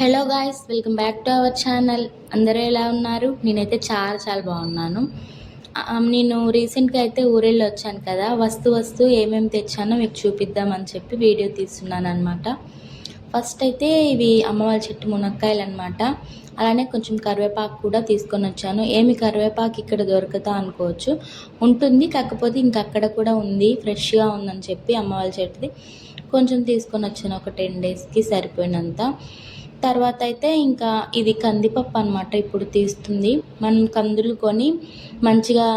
Hello guys welcome back to our channel అందరూ ఎలా ఉన్నారు? నేనైతే చాలా చాలా బాగున్నాను. నేను రీసెంట్గా అయితే ఊరెళ్ళి వచ్చాను కదా. వస్తు వస్తు ఏమేమి తెచ్చానో మీకు చూపిద్దామని చెప్పి వీడియో తీస్తున్నాను అనమాట ఫస్ట్ అయితే ఇవి అమ్మవారి చెట్టు మునక్కాయలు అనమాట అలానే కొంచెం కరివేపాకు కూడా తీసుకొని వచ్చాను. ఏమి కరివేపాకు ఇక్కడ దొరకదా అనుకోవచ్చు. ఉంటుంది కాకపోతే ఇంక అక్కడ కూడా ఉంది. ఫ్రెష్గా ఉందని చెప్పి అమ్మవారి చెట్టుది కొంచెం తీసుకొని వచ్చాను. ఒక టెన్ డేస్కి సరిపోయినంత. తర్వాత అయితే ఇంకా ఇది కందిపప్పు అనమాట ఇప్పుడు తీస్తుంది. మనం కందులు కొని మంచిగా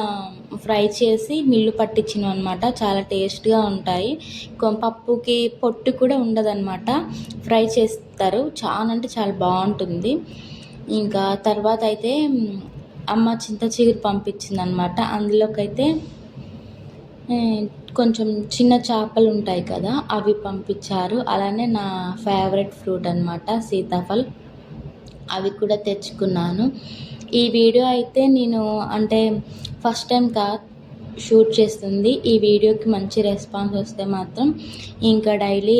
ఫ్రై చేసి మిల్లు పట్టించినాం అనమాట చాలా టేస్ట్గా ఉంటాయి. పప్పుకి పొట్టు కూడా ఉండదన్నమాట. ఫ్రై చేస్తారు. చాలా అంటే చాలా బాగుంటుంది. ఇంకా తర్వాత అయితే అమ్మ చింత చిగురు పంపించింది అనమాట అందులోకి అయితే కొంచెం చిన్న చేపలు ఉంటాయి కదా అవి పంపించారు. అలానే నా ఫేవరెట్ ఫ్రూట్ అనమాట సీతాఫల్. అవి కూడా తెచ్చుకున్నాను. ఈ వీడియో అయితే నేను అంటే ఫస్ట్ టైం కా షూట్ చేస్తుంది. ఈ వీడియోకి మంచి రెస్పాన్స్ వస్తే మాత్రం ఇంకా డైలీ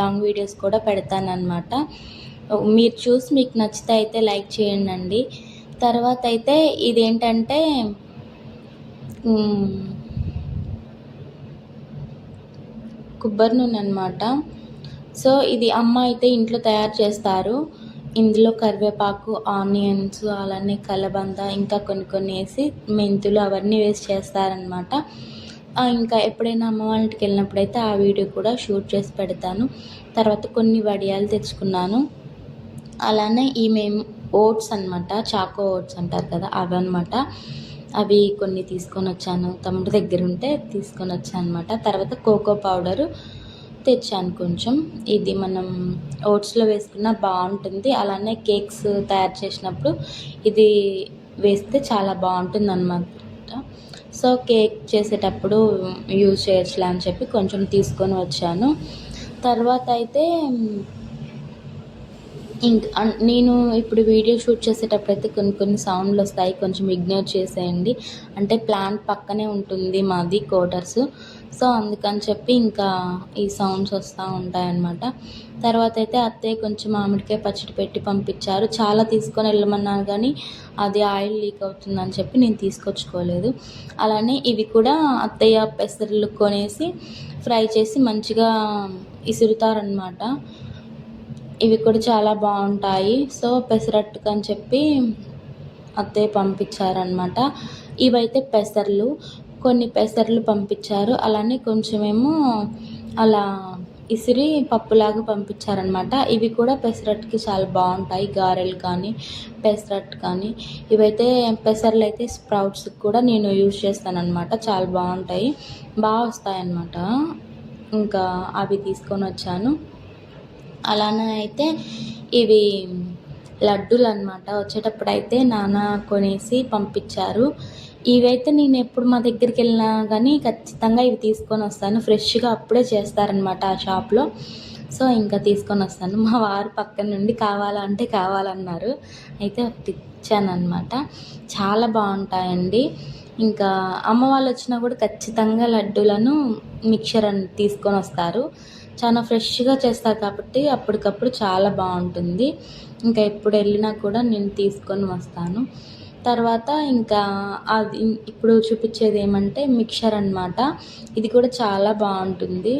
లాంగ్ వీడియోస్ కూడా పెడతానమాట మీరు చూసి మీకు నచ్చితే అయితే లైక్ చేయండి. తర్వాత అయితే ఇదేంటంటే మ్, కొబ్బరి నూనె అనమాట సో ఇది అమ్మ అయితే ఇంట్లో తయారు చేస్తారు. ఇందులో కరివేపాకు ఆనియన్స్ అలానే కలబంద ఇంకా కొన్ని కొన్ని వేసి మెంతులు అవన్నీ వేసి చేస్తారనమాట ఇంకా ఎప్పుడైనా అమ్మ వాళ్ళకి వెళ్ళినప్పుడు వెళ్ళినప్పుడైతే ఆ వీడియో కూడా షూట్ చేసి పెడతాను. తర్వాత కొన్ని వడియాలు తెచ్చుకున్నాను. అలానే ఈ మేము ఓట్స్ అనమాట చాకో ఓట్స్ అంటారు కదా అవి అనమాట అవి కొన్ని తీసుకొని వచ్చాను. తమ్ముడు దగ్గర ఉంటే తీసుకొని వచ్చాను అనమాట తర్వాత కోకో పౌడరు తెచ్చాను కొంచెం. ఇది మనం ఓట్స్లో వేసుకున్న బాగుంటుంది. అలానే కేక్స్ తయారు చేసినప్పుడు ఇది వేస్తే చాలా బాగుంటుంది అనమాట సో కేక్ చేసేటప్పుడు యూజ్ చేయొచ్చులే అని చెప్పి కొంచెం తీసుకొని వచ్చాను. తర్వాత అయితే ఇంక నేను ఇప్పుడు వీడియో షూట్ చేసేటప్పుడు అయితే కొన్ని కొన్ని సౌండ్లు వస్తాయి కొంచెం ఇగ్నోర్ చేసేయండి. అంటే ప్లాంట్ పక్కనే ఉంటుంది మాది క్వార్టర్స్ సో అందుకని చెప్పి ఇంకా ఈ సౌండ్స్ వస్తూ ఉంటాయి అన్నమాట తర్వాత అయితే అత్తయ్య కొంచెం మామిడికాయ పచ్చడి పెట్టి పంపించారు. చాలా తీసుకొని వెళ్ళమన్నారు కానీ అది ఆయిల్ లీక్ అవుతుందని చెప్పి నేను తీసుకొచ్చుకోలేదు. అలానే ఇవి కూడా అత్తయ్య పెసర్లు కొనేసి ఫ్రై చేసి మంచిగా ఇసురుతారనమాట ఇవి కూడా చాలా బాగుంటాయి. సో పెసరట్టుకు అని చెప్పి అత్తయ్య పంపించారనమాట ఇవైతే పెసర్లు. కొన్ని పెసర్లు పంపించారు. అలానే కొంచెమేమో అలా ఇసిరి పప్పులాగా పంపించారనమాట ఇవి కూడా పెసరట్టుకి చాలా బాగుంటాయి. గారెలు కానీ పెసరట్టు కానీ. ఇవైతే పెసర్లు అయితే స్ప్రౌట్స్ కూడా నేను యూజ్ చేస్తానన్నమాట. చాలా బాగుంటాయి. బాగా వస్తాయన్నమాట. ఇంకా అవి తీసుకొని వచ్చాను. అలానే అయితే ఇవి లడ్డూలు అనమాట వచ్చేటప్పుడు అయితే నాన్న కొనేసి పంపించారు. ఇవైతే నేను ఎప్పుడు మా దగ్గరికి వెళ్ళినా కానీ ఖచ్చితంగా ఇవి తీసుకొని వస్తాను. ఫ్రెష్గా అప్పుడే చేస్తారనమాట ఆ షాప్లో. సో ఇంకా తీసుకొని వస్తాను. మా వారు పక్కన నుండి కావాలంటే కావాలన్నారు. అయితే ఒకటి ఇచ్చానమాట చాలా బాగుంటాయండి. ఇంకా అమ్మ వాళ్ళు వచ్చినా కూడా ఖచ్చితంగా లడ్డూలను మిక్చర్ అని తీసుకొని వస్తారు. చాలా ఫ్రెష్గా చేస్తారు కాబట్టి అప్పటికప్పుడు చాలా బాగుంటుంది. ఇంకా ఎప్పుడు వెళ్ళినా కూడా నేను తీసుకొని వస్తాను. తర్వాత ఇంకా అది ఇప్పుడు చూపించేది ఏమంటే మిక్చర్ అనమాట ఇది కూడా చాలా బాగుంటుంది.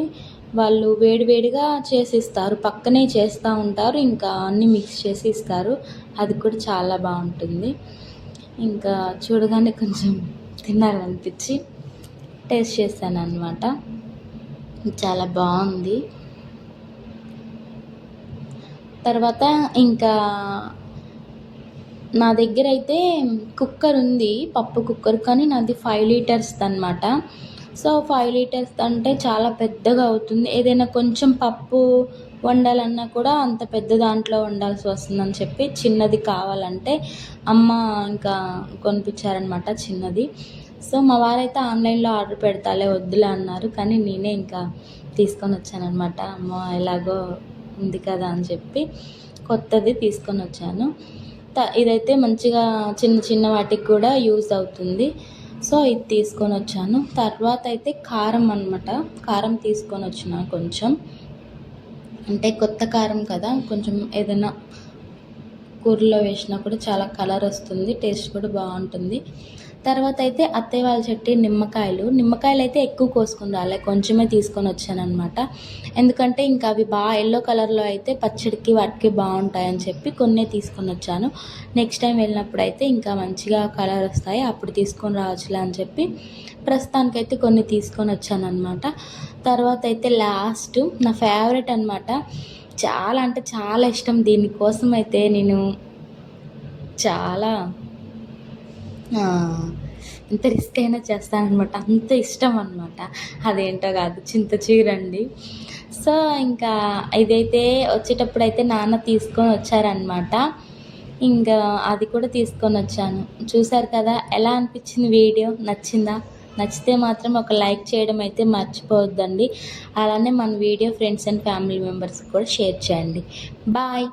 వాళ్ళు వేడివేడిగా చేసి ఇస్తారు పక్కనే చేస్తూ ఉంటారు. ఇంకా అన్నీ మిక్స్ చేసి ఇస్తారు. అది కూడా చాలా బాగుంటుంది. ఇంకా చూడగానే కొంచెం తినాలనిపించి టేస్ట్ చేశాను అనమాట చాలా బాగుంది. తర్వాత ఇంకా నా దగ్గర అయితే కుక్కర్ ఉంది పప్పు కుక్కర్ కానీ నాది ఫైవ్ లీటర్స్ అనమాట సో ఫైవ్ లీటర్స్ అంటే చాలా పెద్దగా అవుతుంది. ఏదైనా కొంచెం పప్పు వండాలన్నా కూడా అంత పెద్ద దాంట్లో వండాల్సి వస్తుందని చెప్పి చిన్నది కావాలంటే అమ్మ ఇంకా కొనిపించారనమాట చిన్నది. సో మా వారైతే ఆన్లైన్లో ఆర్డర్ పెడతాలే వద్దులే అన్నారు. కానీ నేనే ఇంకా తీసుకొని వచ్చానమాట అమ్మ ఎలాగో ఉంది కదా అని చెప్పి కొత్తది తీసుకొని వచ్చాను. త- ఇదైతే మంచిగా చిన్న చిన్న వాటికి కూడా యూజ్ అవుతుంది. సో ఇది తీసుకొని వచ్చాను. తర్వాత అయితే కారం అనమాట కారం తీసుకొని వచ్చిన కొంచెం. అంటే కొత్త కారం కదా కొంచెం ఏదైనా కూరలో వేసినా కూడా చాలా కలర్ వస్తుంది టేస్ట్ కూడా బాగుంటుంది. తర్వాత అయితే అత్తయ్య వాళ్ళ చెట్టి నిమ్మకాయలు. నిమ్మకాయలు అయితే ఎక్కువ కోసుకుని రాలే కొంచెమే తీసుకొని వచ్చాను అనమాట ఎందుకంటే ఇంకా అవి బాగా ఎల్లో కలర్లో అయితే పచ్చడికి వాటికి బాగుంటాయని చెప్పి కొన్నే తీసుకొని వచ్చాను. నెక్స్ట్ టైం వెళ్ళినప్పుడు అయితే ఇంకా మంచిగా కలర్ వస్తాయి. అప్పుడు తీసుకొని రావచ్చులే అని చెప్పి ప్రస్తుతానికైతే కొన్ని తీసుకొని వచ్చాను అనమాట తర్వాత అయితే లాస్ట్ నా ఫేవరెట్ అనమాట చాలా అంటే చాలా ఇష్టం దీనికోసం అయితే నేను చాలా ఎంత రిస్క్ అయినా చేస్తానమాట అంత ఇష్టం అనమాట అదేంటో కాదు చింత చీరండి. సో ఇంకా ఇదైతే వచ్చేటప్పుడు అయితే నాన్న తీసుకొని వచ్చారనమాట ఇంకా అది కూడా తీసుకొని వచ్చాను. చూసారు కదా ఎలా అనిపించింది వీడియో? నచ్చిందా? నచ్చితే మాత్రం ఒక లైక్ చేయడం అయితే మర్చిపోవద్దండి. అలానే మన వీడియో ఫ్రెండ్స్ అండ్ ఫ్యామిలీ మెంబర్స్కి కూడా షేర్ చేయండి. బాయ్!